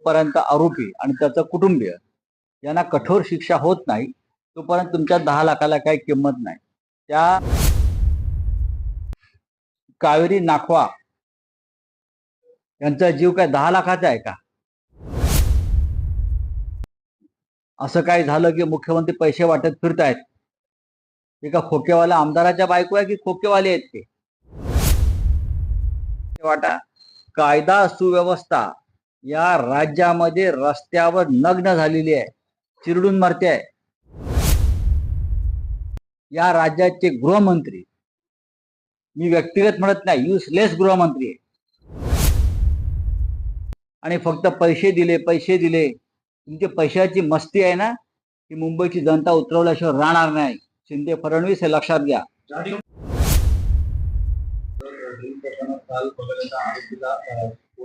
जोपर्यंत आरोपी आणि त्याचं कुटुंबीय यांना कठोर शिक्षा होत नाही. तोपर्यंत तुमच्या दहा लाखाला काही किंमत नाही. त्या कावेरी नाखवा यांचा जीव काय दहा लाखाचा आहे का? असं काय झालं की मुख्यमंत्री पैसे वाटत फिरतायत. एका खोकेवाला आमदाराच्या बायको आहे की खोकेवाले आहेत ते? वाटा कायदा सुव्यवस्था या राज्यामध्ये रस्त्यावर नग्न झालेली आहे. चिरडून मरते आहे. या राज्याचे गृहमंत्री मी व्यक्तिगत म्हणत नाही युसलेस गृहमंत्री आहे. आणि फक्त पैसे दिले पैसे दिले. तुमची पैशाची मस्ती आहे ना ती मुंबईची जनता उतरवल्याशिवाय राहणार नाही. शिंदे फडणवीस हे लक्षात घ्या. काल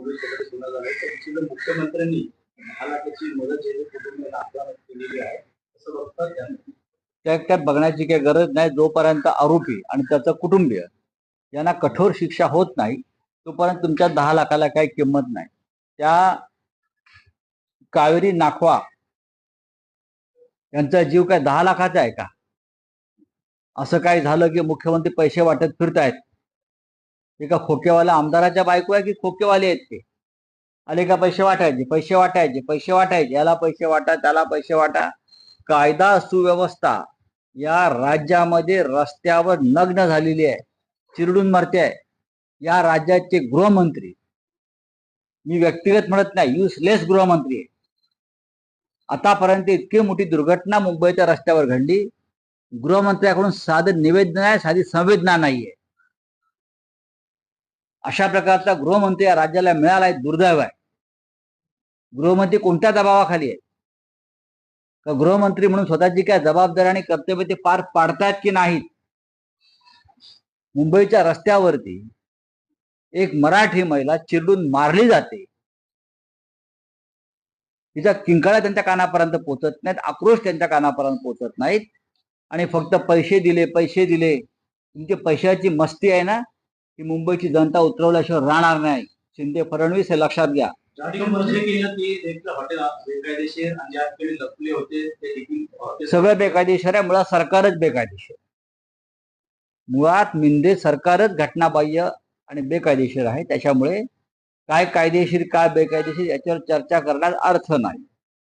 पोलीस गुन्हा झाला. मुख्यमंत्र्यांनी मदत जे केलेली आहे. असं बघतात त्या बघण्याची काही गरज नाही. जोपर्यंत आरोपी आणि त्याचं कुटुंबीय यांना कठोर शिक्षा होत नाही तोपर्यंत तुमच्या दहा लाखाला काही किंमत नाही. त्या कावेरी नाखवा यांचा जीव काय दहा लाखाचा आहे का? असं काय झालं की मुख्यमंत्री पैसे वाटत फिरतायत. एका खोकेवाला आमदाराच्या बायको आहे की खोकेवाले आहेत ते? आले का पैसे वाटायचे पैसे वाटायचे पैसे वाटायचे. याला पैसे वाटा त्याला पैसे वाटा. कायदा सुव्यवस्था या राज्यामध्ये रस्त्यावर नग्न झालेली आहे. चिरडून मरते आहे. या राज्याचे गृहमंत्री. मी व्यक्तिगत म्हणत नाही युसलेस गृहमंत्री आहे. आतापर्यंत इतकी मोठी दुर्घटना मुंबईच्या रस्त्यावर घडली. गृहमंत्र्याकडून साधं निवेदन आहे साधी संवेदना नाहीये. अशा प्रकारचा गृहमंत्री या राज्याला मिळाला आहे दुर्दैव आहे. गृहमंत्री कोणत्या दबावाखाली आहे? का गृहमंत्री म्हणून स्वतःची काय जबाबदारी आणि कर्तव्य ते पार पाडतायत की नाहीत? मुंबईच्या रस्त्यावरती एक मराठी महिला चिरडून मारली जाते. तिच्या किंकाळ्या त्यांच्या कानापर्यंत पोहोचत नाहीत आक्रोश त्यांच्या कानापर्यंत पोहोचत नाहीत. आणि फक्त पैसे दिले पैसे दिले. तुमची पैशाची मस्ती आहे ना? ती मुंबईची जनता उतरवल्याशिवाय राहणार नाही. शिंदे फडणवीस हे लक्षात घ्या. की सगळं बेकायदेशीर आहे मुळात सरकारच बेकायदेशीर. मुळात मिंदे सरकारच घटनाबाह्य आणि बेकायदेशीर आहे. त्याच्यामुळे काय कायदेशीर काय बेकायदेशीर याच्यावर चर्चा करण्यात अर्थ नाही.